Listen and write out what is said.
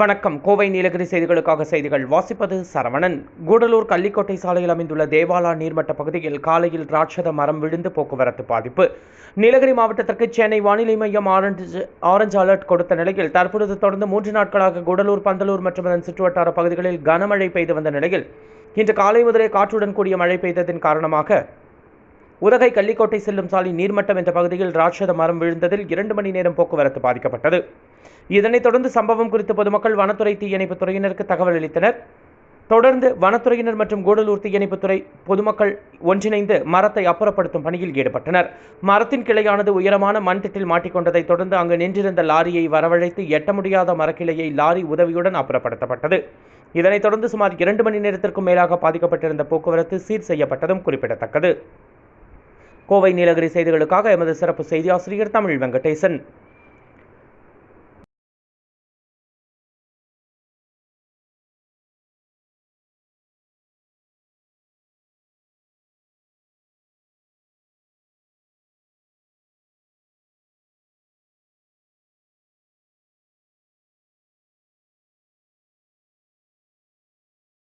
வணக்கம். கோவை நீலகிரி செய்திகளுக்காக செய்திகள் வாசிப்பது சரவணன். கூடலூர் கள்ளிக்கோட்டை சாலையில் அமைந்துள்ள தேவாலா நீர்மட்ட பகுதியில் காலையில் ராட்சத மரம் விழுந்து போக்குவரத்து பாதிப்பு. நீலகிரி மாவட்டத்திற்கு சென்னை வானிலை மையம் ஆரஞ்சு ஆரஞ்சு அலர்ட் கொடுத்த நிலையில் தற்பொழுது தொடர்ந்து மூன்று நாட்களாக கூடலூர் பந்தலூர் மற்றும் அதன் சுற்றுவட்டார பகுதிகளில் கனமழை பெய்து வந்த நிலையில் இன்று காலை முதலே காற்றுடன் கூடிய மழை பெய்ததன் காரணமாக உதகை கள்ளிக்கோட்டை செல்லும் சாலை நீர்மட்டம் என்ற பகுதியில் ராட்சத மரம் விழுந்ததில் இரண்டு மணி நேரம் போக்குவரத்து பாதிக்கப்பட்டது. இதனைத் தொடர்ந்து சம்பவம் குறித்து பொதுமக்கள் வனத்துறை தீயணைப்புத் துறையினருக்கு தகவல் அளித்தனர். தொடர்ந்து வனத்துறையினர் மற்றும் கூடலூர் தீயணைப்புத்துறை பொதுமக்கள் ஒன்றிணைந்து மரத்தை அப்புறப்படுத்தும் பணியில் ஈடுபட்டனர். மரத்தின் கிளையானது உயரமான மண்திட்டில் மாட்டிக்கொண்டதைத் தொடர்ந்து அங்கு நின்றிருந்த லாரியை வரவழைத்து எட்ட முடியாத மரக்கிளையை லாரி உதவியுடன் அப்புறப்படுத்தப்பட்டது. இதனைத் தொடர்ந்து சுமார் இரண்டு மணி நேரத்திற்கும் மேலாக பாதிக்கப்பட்டிருந்த போக்குவரத்து சீர் செய்யப்பட்டதும் குறிப்பிடத்தக்கது. கோவை நீலகிரி செய்திகளுக்காக எமது சிறப்பு செய்தி ஆசிரியர் தமிழ் வெங்கடேசன்.